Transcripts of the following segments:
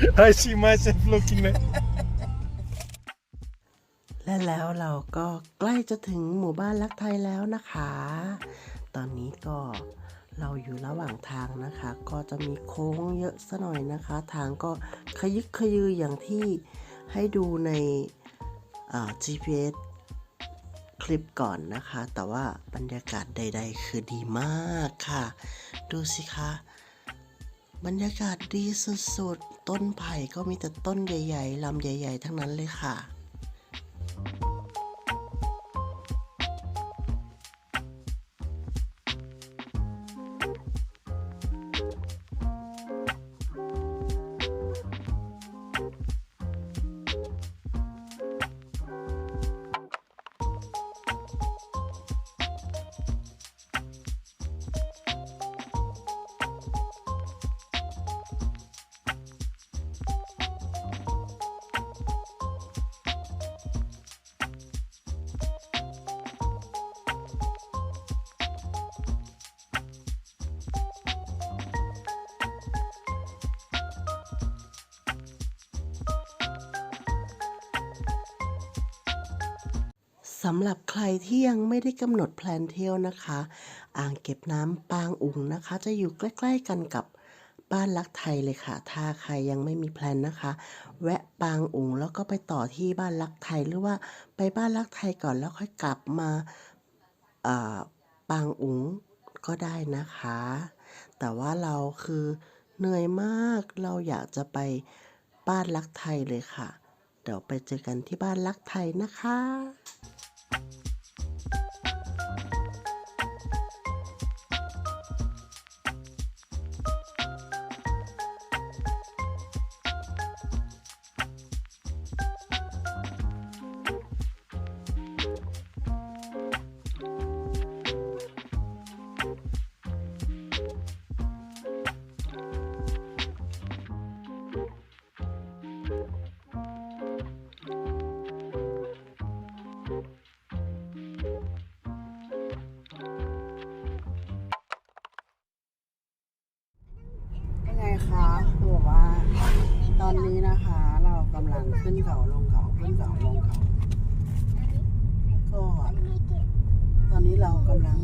I see myself looking like และแล้วเราก็ใกล้จะถึงหมู่บ้านรักไทยแล้วนะคะ ตอนนี้ก็เราอยู่ระหว่างทางนะคะ ก็จะมีโค้งเยอะซะหน่อยนะคะ ทางก็ขยึกขยืออย่างที่ให้ดูใน GPS คลิปก่อนนะคะ แต่ว่าบรรยากาศใด ๆ คือดีมากค่ะ ดูสิคะ บรรยากาศดีสุดๆ ต้นไผ่ก็มีแต่ต้นใหญ่ ๆลำใหญ่ ๆ ทั้งนั้นเลยค่ะ สำหรับใครที่ยังไม่ได้กำหนดแพลนเที่ยวนะคะ อ่างเก็บน้ำปางอุ๋งนะคะ จะอยู่ใกล้ๆกันกับบ้านรักไทยเลยค่ะ ถ้าใครยังไม่มีแพลนนะคะ แวะปางอุ๋งแล้วก็ไปต่อที่บ้านรักไทยหรือว่าไปบ้านรักไทยก่อนแล้วค่อยกลับมาปางอุ๋งก็ได้นะคะ แต่ว่าเราคือเหนื่อยมากเราอยากจะไปบ้านรักไทยเลยค่ะ เดี๋ยวไปเจอกันที่บ้านรักไทยนะคะำลังขึ้นเขาลงเขาขึ้นเขาลงเขาก็ตอนนี้เรากำลัง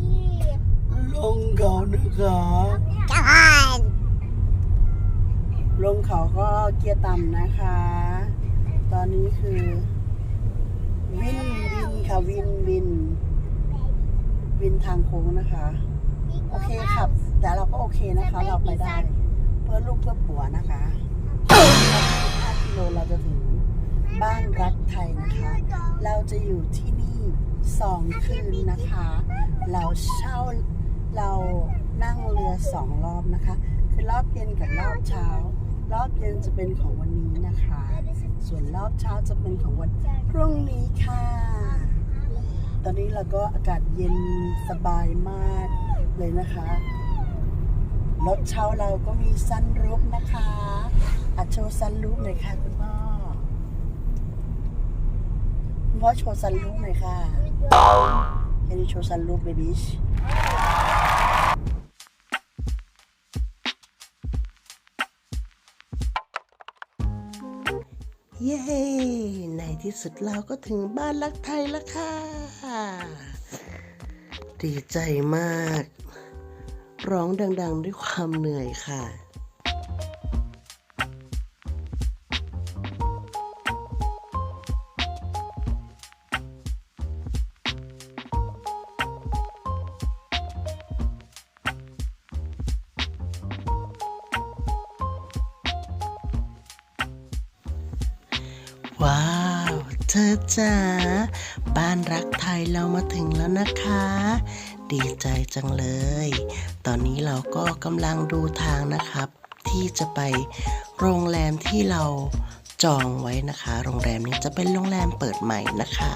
ลงเขานะคะลงเขาก็เกียร์ต่ำนะคะ ตอนนี้คือวินวินค่ะวินวิน วินทางโค้งนะคะ โอเคครับ แต่เราก็โอเคนะคะ เราไปได้ เพื่อลูกเพื่อผัวนะคะ โลเราจะถึงบ้านรักไทยนะคะ เราจะอยู่ที่นี่สองคืนนะคะ เราเช่าเรานั่งเรือสองรอบนะคะ คือรอบเย็นกับรอบเช้า รอบเย็นจะเป็นของวันนี้นะคะ ส่วนรอบเช้าจะเป็นของวันพรุ่งนี้ค่ะ ตอนนี้เราก็อากาศเย็นสบายมากเลยนะคะรถเช่าเราก็มีซันรูฟนะคะ อัดโชว์ซันรูฟหน่อยค่ะคุณพ่อคุณพ่อโชว์ซันรูฟหน่อยค่ะ Can you show sunroof babies เย้ ในที่สุดเราก็ถึงบ้านรักไทยแล้วค่ะ ดีใจมาก ร้องดัง ๆ ด้วยความเหนื่อยค่ะ ธอจ๋าบ้านรักไทยเรามาถึงแล้วนะคะ ดีใจจังเลย ตอนนี้เราก็กำลังดูทางนะครับ ที่จะไปโรงแรมที่เราจองไว้นะคะ โรงแรมนี้จะเป็นโรงแรมเปิดใหม่นะคะ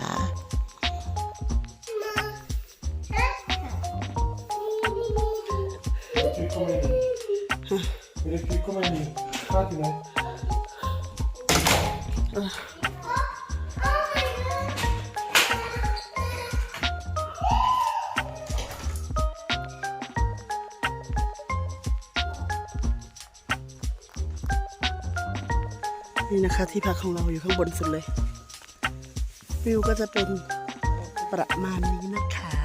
นี่นะคะที่พักของเราอยู่ข้างบนสุดเลย วิวก็จะเป็นประมาณนี้นะคะ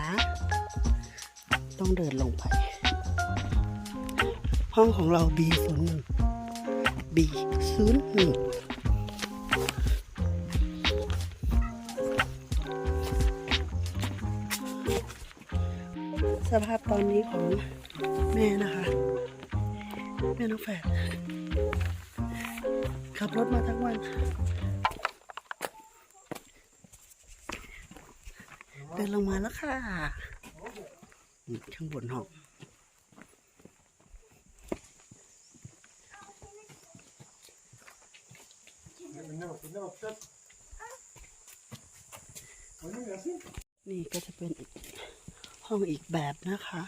ต้องเดินลงไป ห้องของเรา B 0 1 B 0 1 สภาพตอนนี้ของแม่นะคะ แม่น้องแฝด ขับรถมาทั้งวันเดินลงมาแล้วค่ะข้างบนห้องนี่ก็จะเป็นอีกห้องอีกแบบนะคะ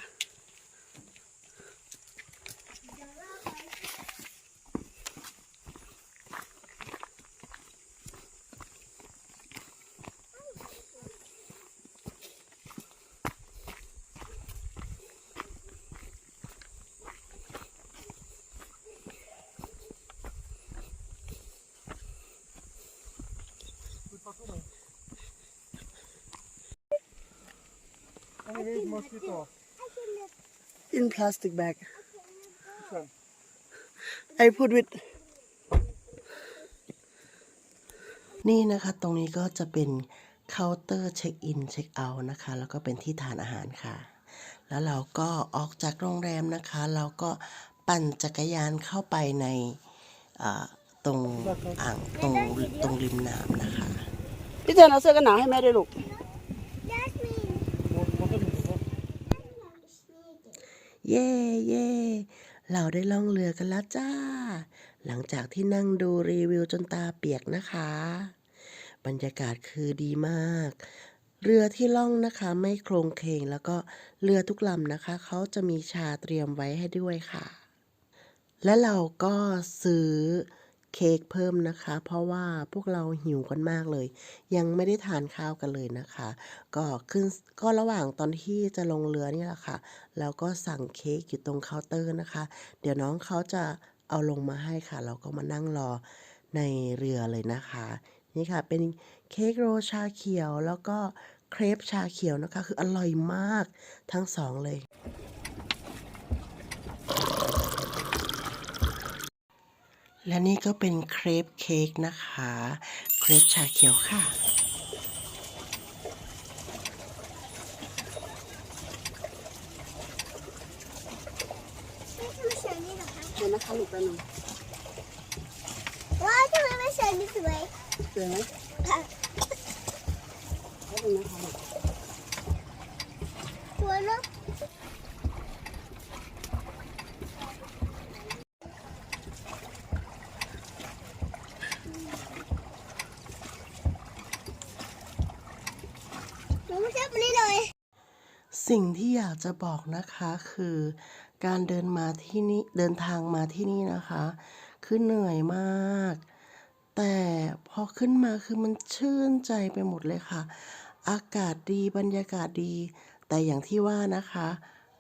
mosquito. in plastic bag Which one? I put with นี่นะคะ ตรงนี้ก็จะเป็นเคาน์เตอร์เช็คอินเช็คเอาท์นะคะ แล้วก็เป็นที่ทานอาหารค่ะ แล้วเราก็ออกจากโรงแรมนะคะ เราก็ปั่นจักรยานเข้าไปในอ่าตรงอ่างตรงตรงริมน้ำนะคะ พี่เจนเอาเสื้อกันหนาวให้แม่ด้วยลูก เย่เย่เราได้ล่องเรือกันแล้วจ้า หลังจากที่นั่งดูรีวิวจนตาเปียกนะคะ บรรยากาศคือดีมาก เรือที่ล่องนะคะไม่โครงเคงแล้วก็เรือทุกลำนะคะ เขาจะมีชาเตรียมไว้ให้ด้วยค่ะ และเราก็ซื้อ เค้กเพิ่มนะคะ เพราะว่าพวกเราหิวกันมากเลย ยังไม่ได้ทานข้าวกันเลยนะคะ ก็ขึ้นก็ระหว่างตอนที่จะลงเรือนี่แหละค่ะ แล้วก็สั่งเค้กอยู่ตรงเคาน์เตอร์นะคะ เดี๋ยวน้องเขาจะเอาลงมาให้ค่ะ เราก็มานั่งรอในเรือเลยนะคะ นี่ค่ะเป็นเค้กโรชาเขียวแล้วก็เครปชาเขียวนะคะ คืออร่อยมากทั้งสองเลย และนี่ก็เป็นเครปเค้กนะคะ เครปชาเขียวค่ะไม่ทำไมเสียงนี่เหรอคะเดี๋ยวนะคะลูกแป๊บนึงว้าวทำไมไม่เสียงนี่สวยเจอไหมค่ะแป๊บนึงนะคะลูก สวยเนอะหนูไม่ชอบอันนี้เลย สิ่งที่อยากจะบอกนะคะคือการเดินมาที่นี่เดินทางมาที่นี่นะคะ คือเหนื่อยมาก แต่พอขึ้นมาคือมันชื่นใจไปหมดเลยค่ะ อากาศดีบรรยากาศดี แต่อย่างที่ว่านะคะ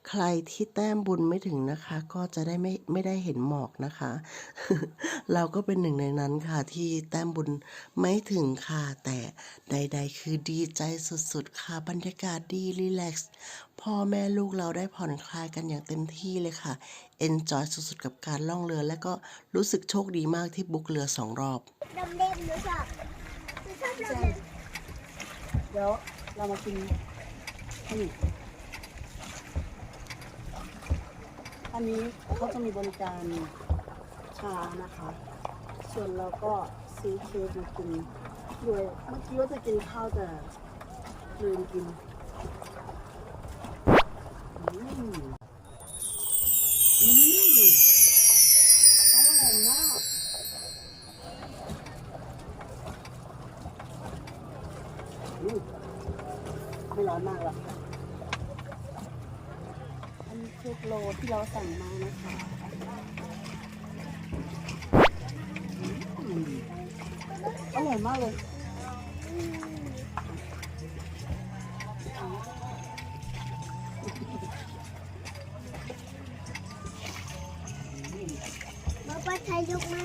ใครที่แต้มบุญไม่ถึงนะคะ ก็จะได้ไม่ไม่ได้เห็นหมอกนะคะ เราก็เป็นหนึ่งในนั้นค่ะ ที่แต้มบุญไม่ถึงค่ะ แต่ใด ๆ คือดีใจสุดๆค่ะ บรรยากาศดีรีแลกซ์พ่อแม่ลูกเราได้ผ่อนคลายกันอย่างเต็มที่เลยค่ะเอนจอยสุดๆกับการล่องเรือ และก็รู้สึกโชคดีมากที่บุกเรือสองรอบดำเด็มหนูชอบหนูชอบดำเด็มเดี๋ยวเรามากินนี่ อันนี้เขาจะมีบริการชานะคะ ส่วนเราก็ซื้อเค้กมากินด้วยเมื่อกี้ว่าจะกินข้าวแต่ลืมกินอืม สั่งมานะคะอืมอร่อยมากเลยมาปัดไทยยกมา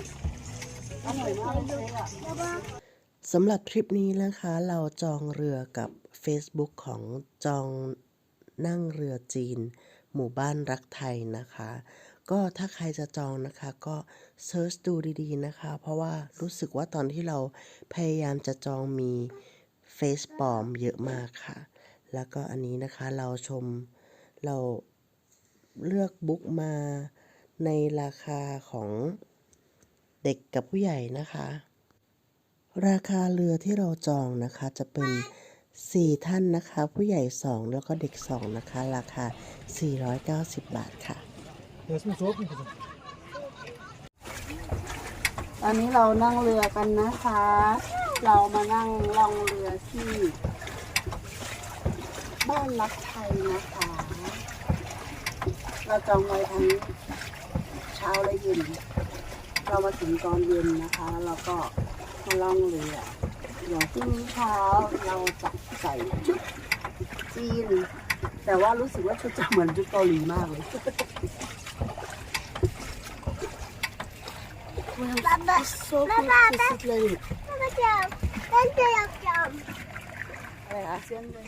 อร่อยมากเลยอะแล้วก็สำหรับทริปนี้นะคะ เราจองเรือกับ Facebook ของจองนั่งเรือจีน หมู่บ้านรักไทยนะคะ ก็ถ้าใครจะจองนะคะก็เซิร์ชดูดีๆนะคะ เพราะว่ารู้สึกว่าตอนที่เราพยายามจะจองมีเฟซปลอมเยอะมากค่ะ แล้วก็อันนี้นะคะเราชมเราเลือกบุ๊กมาในราคาของเด็กกับผู้ใหญ่นะคะ ราคาเรือที่เราจองนะคะจะเป็น 4 ท่านนะคะ ผู้ใหญ่ 2 แล้วก็เด็ก 2 นะคะ ราคา 490 บาทค่ะ Ja, ist mir so offen. ตอนนี้เรานั่งเรือกันนะคะ เรามานั่งล่องเรือที่ บ้านรักไทยนะคะ เราจองไว้ทั้งเช้าและเย็น เรามาถึงตอนเย็นนะคะ แล้วเราก็มาล่องเรือ เดี๋ยวพรุ่งนี้เช้าเราจะใส่ชุดจีน แต่ว่ารู้สึกว่าชุดจะเหมือนชุดเกาหลีมากเลย Baba, so Baba, complicated Baba jam. Dan jam jam. อะไรคะเส้นเลย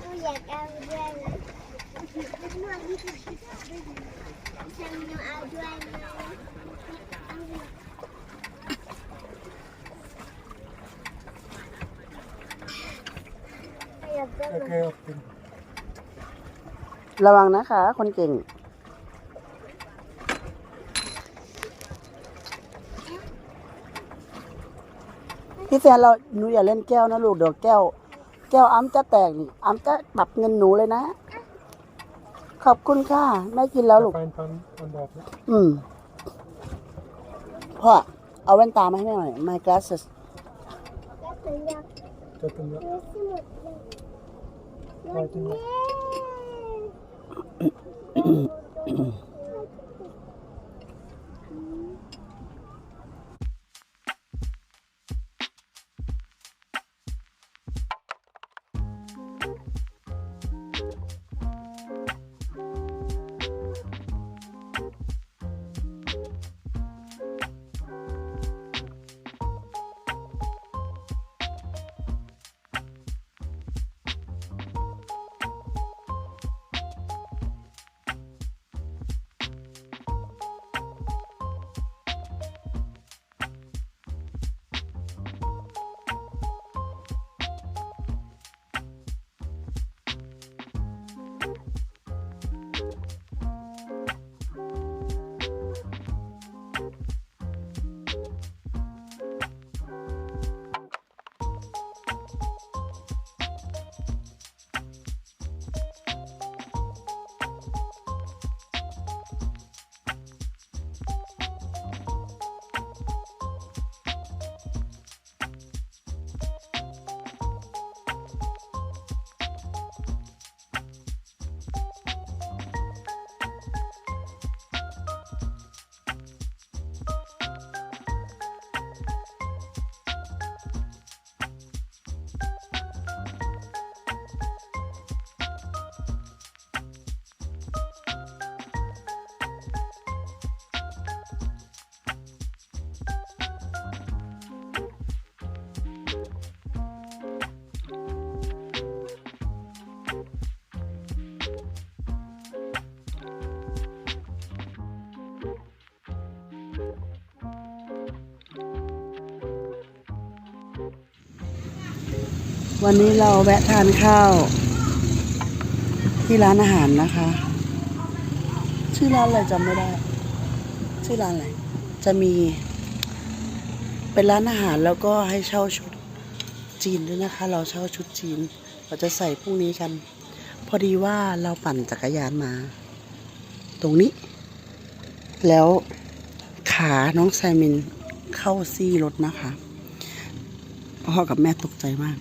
Tôi อยากเอาด้วยนะ เป็นนวดที่สุดฉันเออกได้ Okay, auf den. ระวังนะคะ คนเก่ง พี่แฟนเราหนูอย่าเล่นแก้วนะลูกเดี๋ยวแก้ว แก้วอ้ำจะแตกนี่อ้ำจะปรับเงินหนูเลยนะ ขอบคุณค่ะ แม่กินแล้วลูก Kein Pan an der Apfel. อืมพ่อเอาแว่นตามาให้แม่หน่อย my glasses ก็ถึงอยาก Das bin ja. ซื้อสมุดเลย Heute noch. วันนี้เราแวะทานข้าว ที่ร้านอาหารนะคะ ชื่อร้านอะไรจำไม่ได้ ชื่อร้านอะไร จะมี เป็นร้านอาหารแล้วก็ให้เช่าชุดจีนด้วยนะคะ เราเช่าชุดจีน เราจะใส่พรุ่งนี้กัน พอดีว่าเราปั่นจักรยานมา ตรงนี้ แล้วขาน้องไซมินเข้าซี่รถนะคะพ่อกับแม่ตกใจมาก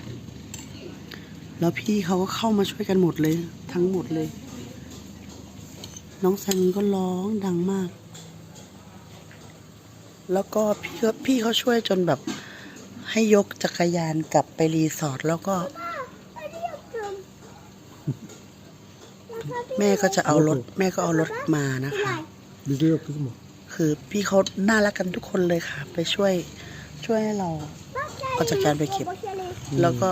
แล้วพี่เขาก็เข้ามาช่วยกันหมดเลย ทั้งหมดเลย น้องแซมก็ร้องดังมาก แล้วก็พี่เขาพี่เขาช่วยจนแบบ ให้ยกจักรยานกลับไปรีสอร์ทแล้วก็ แม่ก็จะเอารถ แม่ก็เอารถมานะคะ คือพี่เขาน่ารักกันทุกคนเลยค่ะ ไปช่วยช่วยให้เราเอาจักรยานไปเก็บ แล้วก็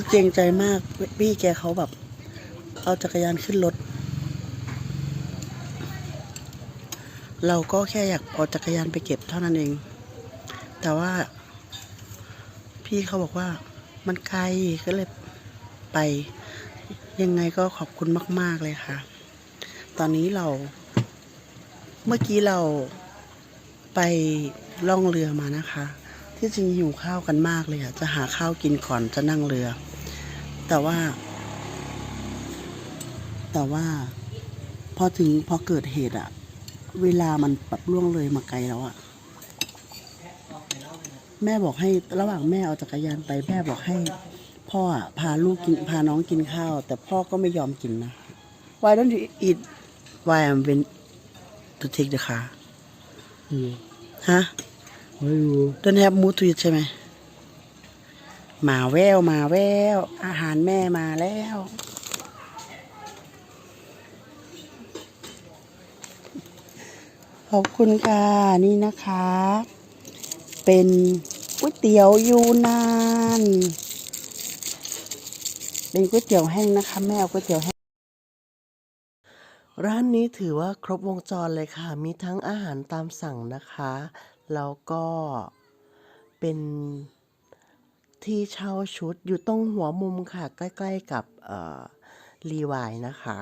คือเกรงใจมากพี่แกเขาแบบ เอาจักรยานขึ้นรถ เราก็แค่อยากเอาจักรยานไปเก็บเท่านั้นเอง แต่ว่า พี่เขาบอกว่ามันไกลก็เลยไป ยังไงก็ขอบคุณมาก ๆ เลยค่ะ ตอนนี้เรา เมื่อกี้เราไปล่องเรือมานะคะ ที่จริงหิวข้าวกันมากเลยอะจะหาข้าวกินก่อนจะนั่งเรือ แต่ว่า แต่ว่า พอถึงพอเกิดเหตุอะเวลามันแบบล่วงเลยมาไกลแล้วอะแม่บอกให้ระหว่างแม่เอาจักรยานไปแม่บอกให้ พ่ออะพาลูกกินพาน้องกินข้าว แต่พ่อก็ไม่ยอมกินนะ Why don't you eat Why I'm when to take the car İyi. ฮะ Ayo. don't have mood to eat ใช่ไหมห มาแววมาแวว อาหารแม่มาแล้ว ขอบคุณค่ะ นี่นะคะ เป็นก๋วยเตี๋ยวยูนาน เป็นก๋วยเตี๋ยวแห้งนะคะ แม่เอาก๋วยเตี๋ยวแห้งร้านนี้ถือว่าครบวงจรเลยค่ะ มีทั้งอาหารตามสั่งนะคะ แล้วก็เป็น ที่เช่าชุดอยู่ตรงหัวมุมค่ะ ใกล้ ๆ กับรีวายนะคะ